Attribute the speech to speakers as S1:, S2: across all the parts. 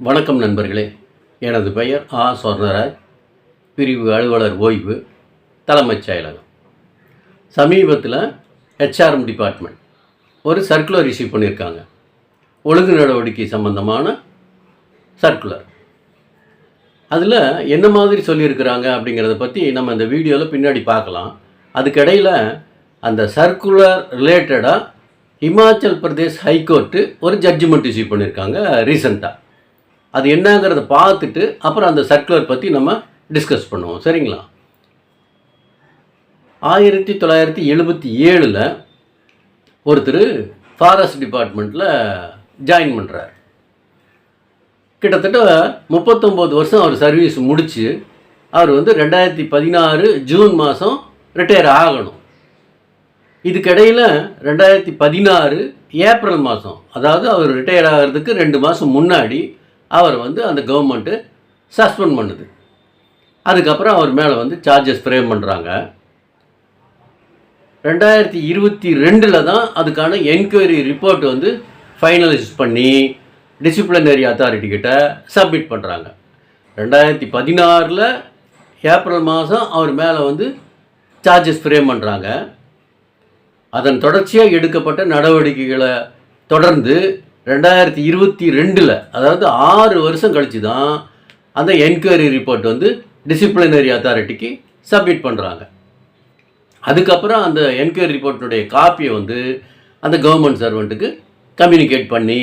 S1: வணக்கம் நண்பர்களே. எனது பெயர் ஆ. சொர்ணராஜ் பிரிவு அலுவலர் ஓய்வு தலைமைச் செயலகம். சமீபத்தில் ஹெச்ஆர்எம் டிபார்ட்மெண்ட் ஒரு சர்க்குலர் இஷ்யூ பண்ணியிருக்காங்க ஒழுங்கு நடவடிக்கை சம்பந்தமான சர்க்குலர் அதில் என்ன மாதிரி சொல்லியிருக்கிறாங்க அப்படிங்கிறத பற்றி நம்ம இந்த வீடியோவில் பின்னாடி பார்க்கலாம். அதுக்கிடையில் அந்த சர்க்குலர் ரிலேட்டடாக ஹிமாச்சல் பிரதேஷ் ஹைகோர்ட்டு ஒரு ஜட்ஜ்மெண்ட் இஷ்யூ பண்ணியிருக்காங்க ரீசண்டாக அது என்னங்கிறத பார்த்துட்டு அப்புறம் அந்த சர்க்குலர் பற்றி நம்ம டிஸ்கஸ் பண்ணுவோம். சரிங்களா? ஆயிரத்தி தொள்ளாயிரத்தி எழுபத்தி ஏழில் ஒருத்தர் ஃபாரஸ்ட் டிபார்ட்மெண்ட்டில் ஜாயின் பண்ணுறார் கிட்டத்தட்ட முப்பத்தொம்போது வருஷம் அவர் சர்வீஸ் முடித்து அவர் வந்து ரெண்டாயிரத்தி பதினாறு ஜூன் மாதம் ரிட்டையர் ஆகணும். இதுக்கிடையில் ரெண்டாயிரத்தி பதினாறு ஏப்ரல் மாதம் அதாவது அவர் ரிட்டையர் ஆகிறதுக்கு ரெண்டு மாதம் முன்னாடி அவர் வந்து அந்த கவர்மெண்ட்டு சஸ்பெண்ட் பண்ணுது. அதுக்கப்புறம் அவர் மேலே வந்து சார்ஜஸ் ஃப்ரேம் பண்ணுறாங்க ரெண்டாயிரத்தி இருபத்தி ரெண்டில் தான் அதுக்கான என்கொயரி ரிப்போர்ட் வந்து ஃபைனலைஸ் பண்ணி டிசிப்ளினரி அத்தாரிட்டி கிட்ட சப்மிட் பண்ணுறாங்க ரெண்டாயிரத்தி பதினாறில் ஏப்ரல் மாதம் அவர் மேலே வந்து சார்ஜஸ் ஃப்ரேம் பண்ணுறாங்க அதன் தொடர்ச்சியாக எடுக்கப்பட்ட நடவடிக்கைகளை தொடர்ந்து ரெண்டாயிரத்தி இருபத்தி ரெண்டில் அதாவது ஆறு வருஷம் கழித்து தான் அந்த என்கொயரி ரிப்போர்ட் வந்து டிசிப்ளினரி அத்தாரிட்டிக்கு சப்மிட் பண்ணுறாங்க அதுக்கப்புறம் அந்த என்கொயரி ரிப்போர்ட்டினுடைய காப்பியை வந்து அந்த கவர்மெண்ட் சர்வெண்ட்டுக்கு கம்யூனிகேட் பண்ணி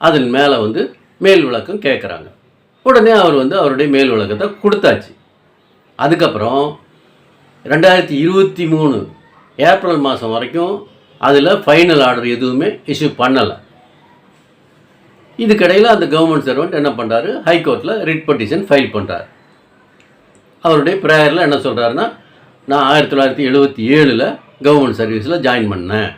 S1: அதன் மேலே வந்து மேல் விளக்கம் கேட்குறாங்க உடனே அவர் வந்து அவருடைய மேல் விளக்கத்தை கொடுத்தாச்சு. அதுக்கப்புறம் ரெண்டாயிரத்தி இருபத்தி மூணு ஏப்ரல் மாதம் வரைக்கும் அதில் ஃபைனல் ஆர்டர் எதுவுமே இஷ்யூ பண்ணலை. இதுக்கிடையில் அந்த கவர்மெண்ட் சர்வெண்ட் என்ன பண்ணுறாரு ஹைகோர்ட்டில் ரிட் பெட்டிஷன் ஃபைல் பண்ணுறார் அவருடைய ப்ரேயரில் என்ன சொல்கிறாருன்னா நான் ஆயிரத்தி தொள்ளாயிரத்தி எழுபத்தி ஏழில் கவர்மெண்ட் சர்வீஸில் ஜாயின் பண்ணேன்.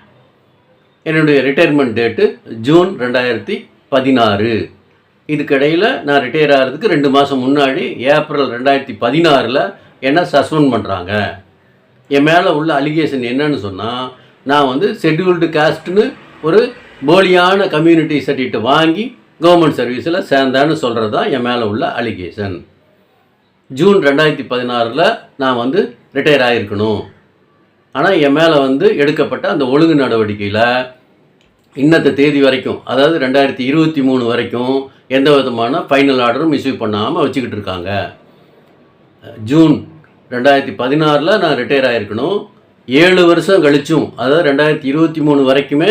S1: என்னுடைய ரிட்டையர்மெண்ட் டேட்டு ஜூன் ரெண்டாயிரத்தி பதினாறு. இதுக்கிடையில் நான் ரிட்டையர் ஆகிறதுக்கு ரெண்டு மாதம் முன்னாடி ஏப்ரல் ரெண்டாயிரத்தி பதினாறில் என்ன சஸ்பெண்ட் பண்ணுறாங்க என் மேலே உள்ள அலிகேஷன் என்னன்னு சொன்னால் நான் வந்து ஷெட்யூல்டு காஸ்ட்டுன்னு ஒரு போலியான கம்யூனிட்டி சர்டிஃபிகேட் வாங்கி கவர்மெண்ட் சர்வீஸில் சேர்ந்தான்னு சொல்கிறது தான் என் மேலே உள்ள அலிகேஷன் ஜூன் ரெண்டாயிரத்தி பதினாறில் நான் வந்து ரிட்டையர் ஆகிருக்கணும் ஆனால் என் மேலே வந்து எடுக்கப்பட்ட அந்த ஒழுங்கு நடவடிக்கையில் இன்னத்த தேதி வரைக்கும் அதாவது ரெண்டாயிரத்தி இருபத்தி மூணு வரைக்கும் எந்த விதமான ஃபைனல் ஆர்டரும் இஷ்யூ பண்ணாமல் வச்சுக்கிட்டு இருக்காங்க. ஜூன் ரெண்டாயிரத்தி பதினாறில் நான் ரிட்டையர் ஆகிருக்கணும் ஏழு வருஷம் கழிச்சும் அதாவது ரெண்டாயிரத்தி இருபத்தி மூணு வரைக்குமே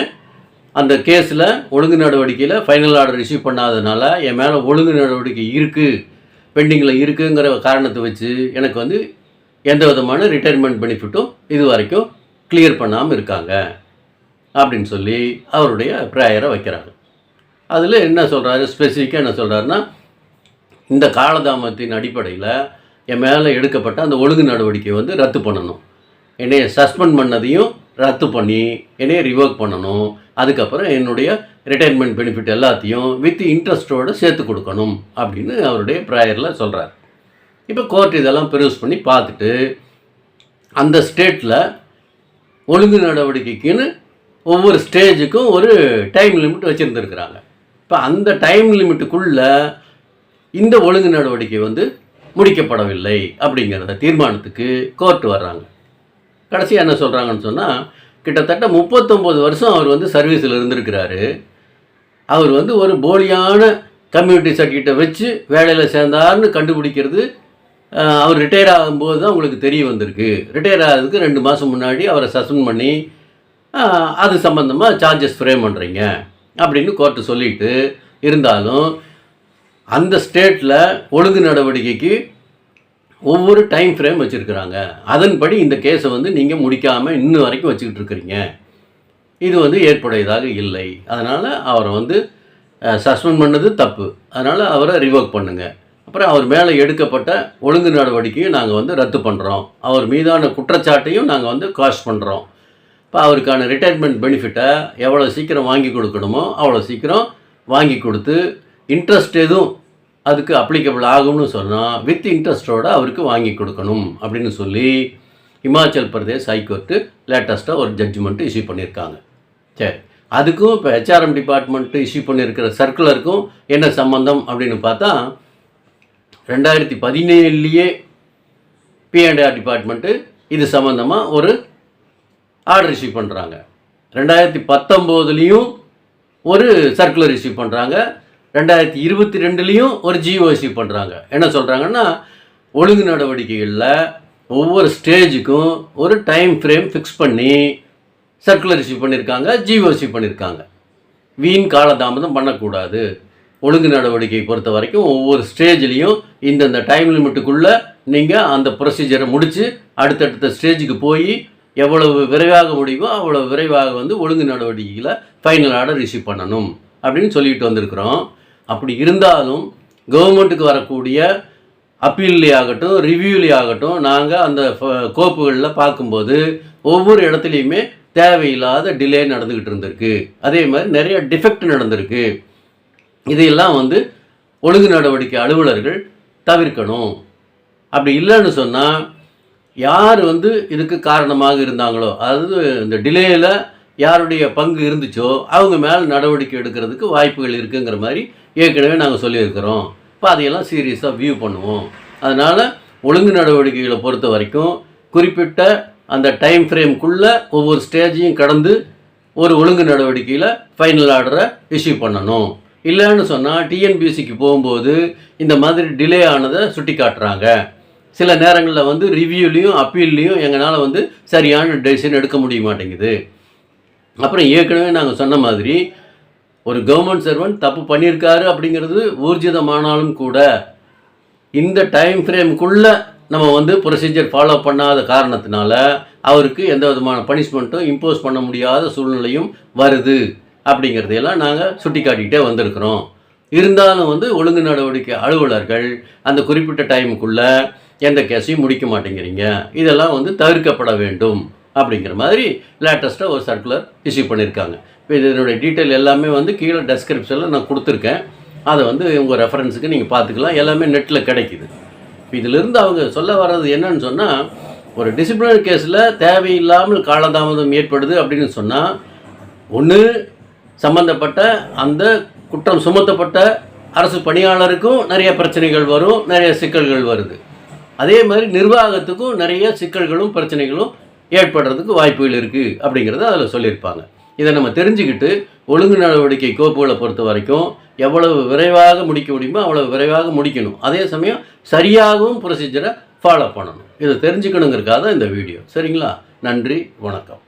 S1: அந்த கேஸில் ஒழுங்கு நடவடிக்கையில் ஃபைனல் ஆர்டர் இஷ்யூ பண்ணாததுனால என் மேலே ஒழுங்கு நடவடிக்கை இருக்குது பெண்டிங்கில் இருக்குங்கிற காரணத்தை வச்சு எனக்கு வந்து எந்த விதமான ரிட்டையர்மெண்ட் பெனிஃபிட்டும் இது வரைக்கும் கிளியர் பண்ணாமல் இருக்காங்க அப்படின்னு சொல்லி அவருடைய ப்ரேயரை வைக்கிறாங்க அதில் என்ன சொல்கிறாரு ஸ்பெசிஃபிக்காக என்ன சொல்கிறாருன்னா இந்த காலதாமத்தின் அடிப்படையில் என் மேலே எடுக்கப்பட்ட அந்த ஒழுங்கு நடவடிக்கை வந்து ரத்து பண்ணணும். என்னைய சஸ்பெண்ட் பண்ணதையும் ரத்து பண்ணி என்னைய ரிவோக் பண்ணணும். அதுக்கப்புறம் என்னுடைய ரிட்டையர்மெண்ட் பெனிஃபிட் எல்லாத்தையும் வித் இன்ட்ரெஸ்ட்டோடு சேர்த்து கொடுக்கணும் அப்படின்னு அவருடைய ப்ரேயரில் சொல்கிறார் இப்போ கோர்ட் இதெல்லாம் பெருஸ் பண்ணி பார்த்துட்டு அந்த ஸ்டேட்டில் ஒழுங்கு நடவடிக்கைக்குன்னு ஒவ்வொரு ஸ்டேஜுக்கும் ஒரு டைம் லிமிட் வச்சுருந்துருக்குறாங்க. இப்போ அந்த டைம் லிமிட்டுக்குள்ளே இந்த ஒழுங்கு நடவடிக்கை வந்து முடிக்கப்படவில்லை அப்படிங்கிறத தீர்மானத்துக்கு கோர்ட் வர்றாங்க. கடைசியாக என்ன சொல்கிறாங்கன்னு சொன்னால் கிட்டத்தட்ட முப்பத்தொம்போது வருஷம் அவர் வந்து சர்வீஸில் இருந்திருக்கிறாரு. அவர் வந்து ஒரு போலியான கம்யூனிட்டி சர்டிஃபிகேட்டை வச்சு வேலையில் சேர்ந்தார்னு கண்டுபிடிக்கிறது அவர் ரிட்டையர் ஆகும்போது தான் உங்களுக்கு தெரிய வந்திருக்கு. ரிட்டையர் ஆகிறதுக்கு ரெண்டு மாதம் முன்னாடி அவரை சஸ்பெண்ட் பண்ணி அது சம்மந்தமாக சார்ஜஸ் ஃப்ரேம் பண்ணுறீங்க அப்படின்னு கோர்ட்டு சொல்லிட்டு இருந்தாலும் அந்த ஸ்டேட்டில் ஒழுங்கு நடவடிக்கைக்கு ஒவ்வொரு டைம் ஃப்ரேம் வச்சுருக்குறாங்க. அதன்படி இந்த கேஸை வந்து நீங்கள் முடிக்காமல் இன்னும் வரைக்கும் வச்சுக்கிட்டு இருக்கிறீங்க. இது வந்து ஏற்புடையதாக இல்லை. அதனால் அவரை வந்து சஸ்பெண்ட் பண்ணது தப்பு. அதனால் அவரை ரிவோக் பண்ணுங்க. அப்புறம் அவர் மேலே எடுக்கப்பட்ட ஒழுங்கு நடவடிக்கையும் நாங்கள் வந்து ரத்து பண்ணுறோம் அவர் மீதான குற்றச்சாட்டையும் நாங்கள் வந்து காஸ்ட் பண்ணுறோம் இப்போ அவருக்கான ரிட்டையர்மெண்ட் பெனிஃபிட்டை எவ்வளோ சீக்கிரம் வாங்கி கொடுக்கணுமோ அவ்வளோ சீக்கிரம் வாங்கி கொடுத்து இன்ட்ரெஸ்ட் எதுவும் அதுக்கு அப்ளிகபிள் ஆகும்னு சொன்னால் வித் இன்ட்ரெஸ்ட்டோடு அவருக்கு வாங்கி கொடுக்கணும் அப்படின்னு சொல்லி இமாச்சல் பிரதேஷ் ஹைகோர்ட்டு லேட்டஸ்ட்டாக ஒரு ஜட்ஜ்மெண்ட் இஷ்யூ பண்ணியிருக்காங்க சரி அதுக்கும் இப்போ ஹெச்ஆர்எம் டிபார்ட்மெண்ட்டு இஷ்யூ பண்ணியிருக்கிற சர்க்குலருக்கும் என்ன சம்மந்தம் அப்படின்னு பார்த்தா ரெண்டாயிரத்தி பதினேழுலேயே பிஎன்டிஆர் டிபார்ட்மெண்ட்டு இது சம்மந்தமாக ஒரு ஆர்டர் இஷ்யூ பண்ணுறாங்க ரெண்டாயிரத்தி பத்தொம்போதுலேயும் ஒரு சர்க்குலர் இஷ்யூ பண்ணுறாங்க ரெண்டாயிரத்தி இருபத்தி ரெண்டுலேயும் ஒரு ஜிஓ இஷ்யூ பண்ணுறாங்க என்ன சொல்கிறாங்கன்னா ஒழுங்கு நடவடிக்கைகளில் ஒவ்வொரு ஸ்டேஜுக்கும் ஒரு டைம் ஃப்ரேம் ஃபிக்ஸ் பண்ணி சர்க்குலர் இஷ்யூ பண்ணியிருக்காங்க ஜிஓ இஷ்யூ பண்ணியிருக்காங்க வீண் காலதாமதம் பண்ணக்கூடாது. ஒழுங்கு நடவடிக்கை பொறுத்த வரைக்கும் ஒவ்வொரு ஸ்டேஜ்லேயும் இந்தந்த டைம் லிமிட்டுக்குள்ளே நீங்கள் அந்த ப்ரொசீஜரை முடித்து அடுத்தடுத்த ஸ்டேஜுக்கு போய் எவ்வளவு விரைவாக முடியுமோ அவ்வளோ விரைவாக வந்து ஒழுங்கு நடவடிக்கைகளை ஃபைனல் ஆர்டர் இஷ்யூ பண்ணணும் அப்படின்னு சொல்லிட்டு வந்திருக்கிறோம். அப்படி இருந்தாலும் கவர்மெண்ட்டுக்கு வரக்கூடிய அப்பீல்லே ஆகட்டும் ரிவ்யூலே ஆகட்டும் நாங்கள் அந்த ஃப- கோப்புகளில் பார்க்கும்போது ஒவ்வொரு இடத்துலையுமே தேவையில்லாத டிலே நடந்துக்கிட்டு இருந்திருக்கு. அதே மாதிரி நிறைய டிஃபெக்ட் நடந்திருக்கு. இதையெல்லாம் வந்து ஒழுங்கு நடவடிக்கை அலுவலர்கள் தவிர்க்கணும். அப்படி இல்லைன்னு சொன்னால் யார் வந்து இதுக்கு காரணமாக இருந்தாங்களோ அதாவது இந்த டிலேயில் யாருடைய பங்கு இருந்துச்சோ அவங்க மேலே நடவடிக்கை எடுக்கிறதுக்கு வாய்ப்புகள் இருக்குங்கிற மாதிரி ஏற்கனவே நாங்கள் சொல்லியிருக்கிறோம். இப்போ அதையெல்லாம் சீரியஸாக வியூ பண்ணுவோம். அதனால் ஒழுங்கு நடவடிக்கைகளை பொறுத்த வரைக்கும் குறிப்பிட்ட அந்த டைம் ஃப்ரேம்குள்ளே ஒவ்வொரு ஸ்டேஜையும் கடந்து ஒரு ஒழுங்கு நடவடிக்கையில் ஃபைனல் ஆர்டரை இஷ்யூ பண்ணணும். இல்லைன்னு சொன்னால் டிஎன்பிஎஸ்சிக்கு போகும்போது இந்த மாதிரி டிலே ஆனதை சுட்டி காட்டுறாங்க சில நேரங்களில் வந்து ரிவ்யூலையும் அப்பீல்லையும் எங்களால் வந்து சரியான டெசிஷன் எடுக்க முடிய மாட்டேங்குது. அப்புறம் ஏற்கனவே நாங்கள் சொன்ன மாதிரி ஒரு கவர்மெண்ட் சர்வன்ட் தப்பு பண்ணியிருக்காரு அப்படிங்கிறது ஊர்ஜிதமானாலும் கூட இந்த டைம் ஃப்ரேமுக்குள்ளே நம்ம வந்து ப்ரொசீஜர் ஃபாலோ பண்ணாத காரணத்தினால அவருக்கு எந்த விதமான பனிஷ்மெண்ட்டும் இம்போஸ் பண்ண முடியாத சூழ்நிலையும் வருது அப்படிங்கிறதையெல்லாம் நாங்கள் சுட்டி காட்டிக்கிட்டே வந்திருக்கிறோம். இருந்தாலும் வந்து ஒழுங்கு நடவடிக்கை அலுவலர்கள் அந்த குறிப்பிட்ட டைமுக்குள்ளே எந்த கேஸையும் முடிக்க மாட்டேங்கிறீங்க. இதெல்லாம் வந்து தவிர்க்கப்பட வேண்டும். அப்படிங்கிற மாதிரி லேட்டஸ்ட்டாக ஒரு சர்க்குலர் இஷ்யூ பண்ணியிருக்காங்க இப்போ இதனுடைய டீட்டெயில் எல்லாமே வந்து கீழே டெஸ்கிரிப்ஷனில் நான் கொடுத்துருக்கேன். அதை வந்து உங்கள் ரெஃபரன்ஸுக்கு நீங்கள் பார்த்துக்கலாம். எல்லாமே நெட்டில் கிடைக்குது. இப்போ இதிலிருந்து அவங்க சொல்ல வர்றது என்னன்னு சொன்னால் ஒரு டிசிப்ளினரி கேஸில் தேவையில்லாமல் காலதாமதம் ஏற்படுது அப்படின்னு சொன்னால் ஒன்று சம்பந்தப்பட்ட அந்த குற்றம் சுமத்தப்பட்ட அரசு பணியாளருக்கும் நிறைய பிரச்சனைகள் வரும் நிறைய சிக்கல்கள் வருது. அதே மாதிரி நிர்வாகத்துக்கும் நிறைய சிக்கல்களும் பிரச்சனைகளும் ஏற்படுறதுக்கு வாய்ப்புகள் இருக்குது அப்படிங்கிறத அதில் சொல்லியிருப்பாங்க. இதை நம்ம தெரிஞ்சுக்கிட்டு ஒழுங்கு நடவடிக்கை கோப்புகளை பொறுத்த வரைக்கும் எவ்வளவு விரைவாக முடிக்க முடியுமோ அவ்வளவு விரைவாக முடிக்கணும். அதே சமயம் சரியாகவும் ப்ரொசீஜரை ஃபாலோ பண்ணணும். இதை தெரிஞ்சுக்கணுங்கிறதுக்காக தான் இந்த வீடியோ சரிங்களா? நன்றி வணக்கம்.